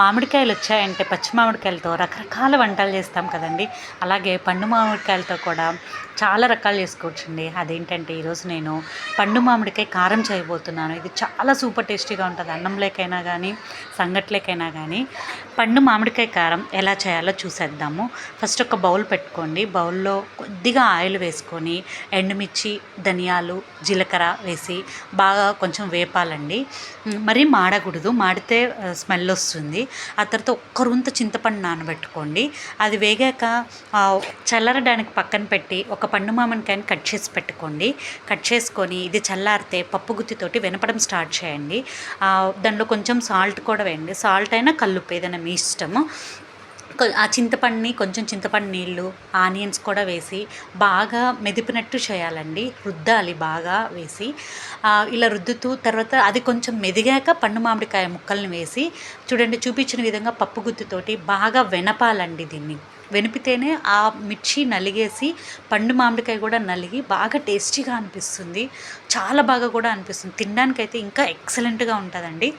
మామిడికాయలు వచ్చాయంటే పచ్చి మామిడికాయలతో రకరకాల వంటలు చేస్తాం కదండి. అలాగే పండు మామిడికాయలతో కూడా చాలా రకాలు చేసుకోవచ్చండి. అదేంటంటే ఈరోజు నేను పండు మామిడికాయ కారం చేయబోతున్నాను. ఇది చాలా సూపర్ టేస్టీగా ఉంటుంది. అన్నంలోకైనా కానీ సంగట్లేకైనా కానీ పండు మామిడికాయ కారం ఎలా చేయాలో చూసేద్దాము. ఫస్ట్ ఒక బౌల్ పెట్టుకోండి. బౌల్లో కొద్దిగా ఆయిల్ వేసుకొని ఎండుమిర్చి ధనియాలు జీలకర్ర వేసి బాగా కొంచెం వేపాలండి. మరీ మాడకూడదు. మాడితే స్మెల్ వస్తుంది. ఆ తర్వాత ఒక్క రొంత చింతపండు నానబెట్టుకోండి. అది వేగాక చల్లారడానికి చల్లరడానికి పక్కన పెట్టి ఒక పండు మామిడికాయని కట్ చేసి పెట్టుకోండి. కట్ చేసుకొని ఇది చల్లారితే పప్పు గుత్తితోటి వినపడం స్టార్ట్ చేయండి. దానిలో కొంచెం సాల్ట్ కూడా వేయండి. సాల్ట్ అయినా కల్లుప్పు ఏదైనా మీ ఇష్టము. ఆ చింతపండుని కొంచెం చింతపండు నీళ్ళు ఆనియన్స్ కూడా వేసి బాగా మెదిపినట్టు చేయాలండి. రుద్దాలి బాగా వేసి. ఇలా రుద్దుతూ తర్వాత అది కొంచెం మెదిగాక పండు మామిడికాయ ముక్కల్ని వేసి చూడండి చూపించిన విధంగా పప్పు గుత్తితోటి బాగా వెనపాలండి దీన్ని. వెనిపితేనే ఆ మిర్చి నలిగేసి పండు మామిడికాయ కూడా నలిగి బాగా టేస్టీగా అనిపిస్తుంది. చాలా బాగా కూడా అనిపిస్తుంది. తినడానికైతే ఇంకా ఎక్సలెంట్గా ఉంటుందండి.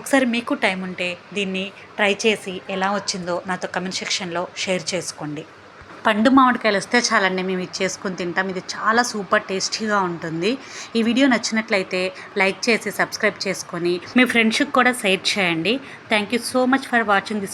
ఒకసారి మీకు టైం ఉంటే దీన్ని ట్రై చేసి ఎలా వచ్చిందో నాతో కమెంట్ సెక్షన్లో షేర్ చేసుకోండి. పండు మామిడికాయలు వస్తే చాలండి మేము ఇది చేసుకుని తింటాం. ఇది చాలా సూపర్ టేస్టీగా ఉంటుంది. ఈ వీడియో నచ్చినట్లయితే లైక్ చేసి సబ్స్క్రైబ్ చేసుకొని మీ ఫ్రెండ్షిప్ కూడా షేర్ చేయండి. Thank you so much for watching this